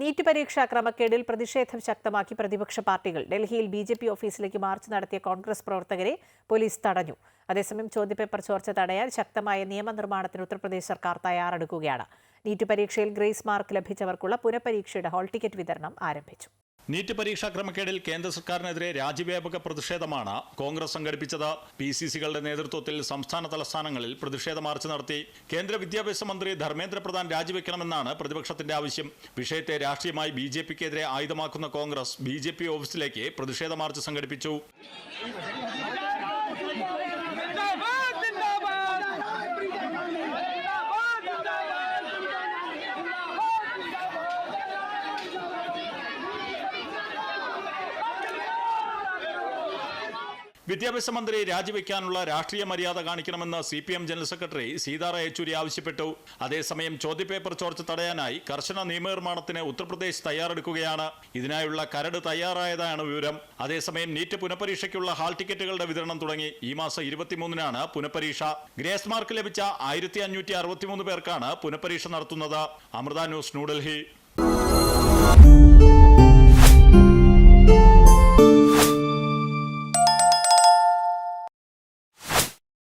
NEET പരീക്ഷാ ക്രമക്കേടിൽ പ്രതിഷേധം ശക്തമാക്കി പ്രതിപക്ഷ പാർട്ടികൾ. ഡൽഹിയിൽ ബി ജെ പി ഓഫീസിലേക്ക് മാർച്ച് നടത്തിയ കോൺഗ്രസ് പ്രവർത്തകരെ പോലീസ് തടഞ്ഞു. അതേസമയം ചോദ്യപേപ്പർ ചോർച്ച തടയാൻ ശക്തമായ നിയമനിർമ്മാണത്തിന് ഉത്തർപ്രദേശ് സർക്കാർ തയ്യാറെടുക്കുകയാണ്. നീറ്റ് പരീക്ഷയിൽ ഗ്രേസ് മാർക്ക് ലഭിച്ചവർക്കുള്ള പുനഃപരീക്ഷയുടെ ഹാൾ ടിക്കറ്റ് വിതരണം ആരംഭിച്ചു. നീറ്റ് പരീക്ഷാ ക്രമക്കേടിൽ കേന്ദ്ര സർക്കാരിനെതിരെ രാജ്യവ്യാപക പ്രതിഷേധമാണ് കോൺഗ്രസ് സംഘടിപ്പിച്ചത്. പി സി സികളുടെ നേതൃത്വത്തിൽ സംസ്ഥാന തലസ്ഥാനങ്ങളിൽ പ്രതിഷേധ മാർച്ച് നടത്തി. കേന്ദ്ര വിദ്യാഭ്യാസ മന്ത്രി ധർമ്മേന്ദ്ര പ്രധാൻ രാജിവെക്കണമെന്നാണ് പ്രതിപക്ഷത്തിന്റെ ആവശ്യം. വിഷയത്തെ രാഷ്ട്രീയമായി ബി ജെ പിക്കെതിരെ ആയുധമാക്കുന്ന കോൺഗ്രസ് ബി ജെ പി ഓഫീസിലേക്ക് പ്രതിഷേധ മാർച്ച് സംഘടിപ്പിച്ചു. വിദ്യാഭ്യാസ മന്ത്രി രാജിവെക്കാനുള്ള രാഷ്ട്രീയ മര്യാദ കാണിക്കണമെന്ന് C P M general secretary Sitaram Yechury ആവശ്യപ്പെട്ടു. അതേസമയം ചോദ്യപേപ്പർ ചോർച്ച തടയാനായി കർശന നിയമനിർമ്മാണത്തിന് ഉത്തർപ്രദേശ് തയ്യാറെടുക്കുകയാണ്. ഇതിനായുള്ള കരട് തയ്യാറായതാണ് വിവരം. അതേസമയം നീറ്റ് പുനഃപരീക്ഷയ്ക്കുള്ള ഹാൾ ടിക്കറ്റുകളുടെ വിതരണം തുടങ്ങി. ഈ മാസം ഇരുപത്തിമൂന്നിനാണ് പുനഃപരീക്ഷ. ഗ്രേസ് മാർക്ക് ലഭിച്ച ആയിരത്തി അഞ്ഞൂറ്റി അറുപത്തിമൂന്ന് പേർക്കാണ് പുനഃപരീക്ഷ നടത്തുന്നത്. അമൃത ന്യൂസ് ന്യൂഡൽഹി.